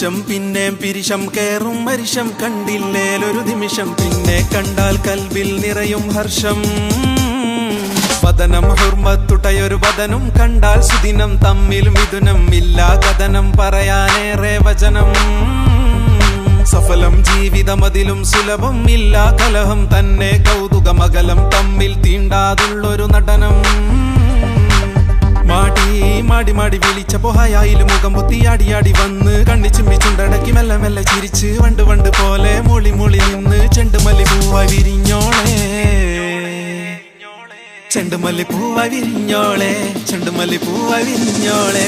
പിരിശം പിന്നെ പിരിശം കേറും മരിശം കണ്ടില്ലേലൊരു നിമിഷം പിന്നെ കണ്ടാൽ കൽവിൽ നിറയും ഹർഷം. വദനം ഹുർമത്തുട്ടയൊരു വതനും കണ്ടാൽ സുദിനം തമ്മിൽ മിഥുനം ഇല്ല കഥനം പറയാനേറെ വചനം. സഫലം ജീവിതമതിലും സുലഭം ഇല്ലാ കലഹം തന്നെ കൗതുകമകലം തമ്മിൽ തീണ്ടാതുള്ളൊരു നടനം. മാടി മാടി വിളിച്ച പൊഹയായിൽ മുഖം പൊത്തിയാടിയാടി വന്ന് കണ്ണി ചിമ്മിച്ചുണ്ടടക്കി മെല്ലെ മെല്ലെ ചിരിച്ച് വണ്ട് വണ്ട് പോലെ മൂളി മൂളി നിന്ന് ചെണ്ടുമല്ലി പൂവായി വിരിഞ്ഞോളെ ചെണ്ടുമല്ലി പൂവായി വിരിഞ്ഞോളെ ചെണ്ടുമല്ലി പൂവായി വിരിഞ്ഞോളെ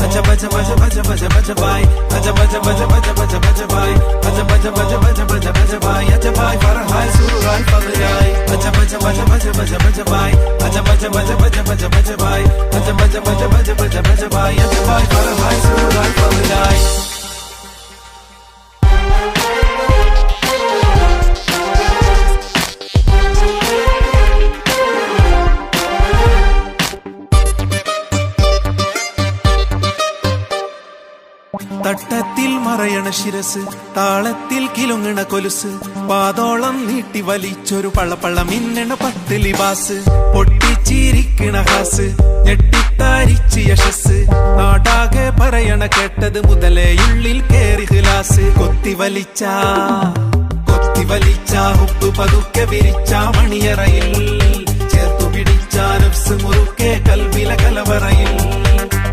പച്ച പച്ച പച്ച പച്ച പച്ച പച്ച ബായ് പച്ച പച്ച പച്ച പച്ച പച്ച പച്ച ബായ് പച്ച പച്ച പച്ച പച്ച പച്ച പച്ച ബായ് അച്ച ബായ് ഫർഹായ് പച്ച പച്ച പച്ച ഭജ ബായ് തട്ടത്തിൽ മറയണ ശിരസ് താളത്തിൽ കിലുങ്ങണ കൊലുസ് പാതോളം നീട്ടി വലിച്ചൊരു പള്ളപ്പള്ള മിന്നണ പത്ത് ലിബാസ് പൊട്ടിച്ചിരിക്കണ ഹാസ് ഞെട്ടിത്താരിച്ച് യശസ്. നാടാകെ പറയണ കേട്ടത് മുതലേ ഉള്ളിൽ കേറി ഹിലാസ്. കൊത്തി വലിച്ച കൊത്തി വലിച്ച ഉപ്പ് പതുക്കെ വിരിച്ച മണിയറയിൽ. ചേർത്തു പിടിച്ച നഫ്സ് മുറുക്കെ കൽവില കലവറയിൽ.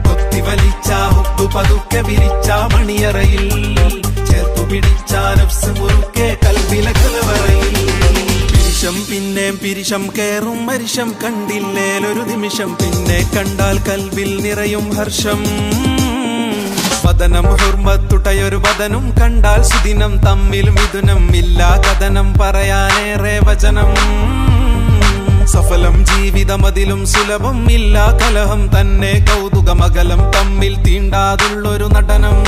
കൊത്തി വലിച്ച ഉപ്പ് പതുക്കെ വിരിച്ച മണിയറയിൽ. ചേർത്തു പിടിച്ച മുറുക്കെ കൽവില കലവറയിൽ. പിന്നെയും പിരിശം കേറും മരിശം കണ്ടില്ലേലൊരു നിമിഷം പിന്നെ കണ്ടാൽ കൽവിൽ നിറയും ഹർഷം. പതനം ഹുർമത്തുട്ടയൊരു പതനും കണ്ടാൽ സുദിനം തമ്മിൽ മിഥുനം ഇല്ല കഥനം പറയാനേറെ വചനം. സഫലം ജീവിതം അതിലും സുലഭം ഇല്ലാ കലഹം തന്നെ കൗതുകമകലം തമ്മിൽ തീണ്ടാതുള്ളൊരു നടനം.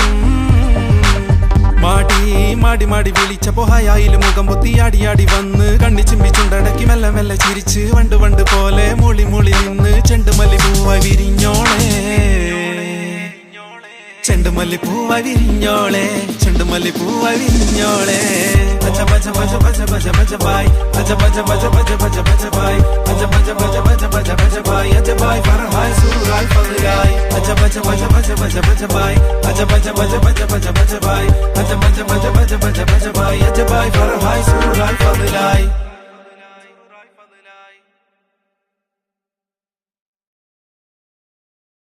മാടി മാടി മാടി വിളിച്ച പൊഹയായിൽ മുഖം പൊത്തി പൊത്തിയാടിയാടി വന്ന് കണ്ണി ചിമ്മിച്ചുണ്ടടക്കി മെല്ലെ മെല്ലെ ചിരിച്ച് വണ്ട് വണ്ട് പോലെ മൂളി മൂളി നിന്ന് ചെണ്ടുമല്ലി പൂവായി വിരിഞ്ഞോളെ. ചെണ്ടുമല്ലി പൂവായി വിരിഞ്ഞോളെ. ചെണ്ടുമല്ലി പൂവായി വിരിഞ്ഞോളെ ഭജ ഭജ ഭജ ഭജ ഭജ ഭജ ബായ് ഭജ ഭജ ഭജ ഭജ ഭജ ഭജ ബായ് ഭജ ഭജ ഭജ ഭജ ഭജ ഭജ ബായ് അജ ബായ് ഫർഹായ് സൂറായ് ഫദ്ലായ് ഭജ ഭജ ഭജ ഭജ ഭജ ഭജ ബായ് ഭജ ഭജ ഭജ ഭജ ഭജ ഭജ ബായ് ഭജ ഭജ ഭജ ഭജ ഭജ ഭജ ബായ് അജ ബായ് ഫർഹായ് സൂറായ് ഫദ്ലായ്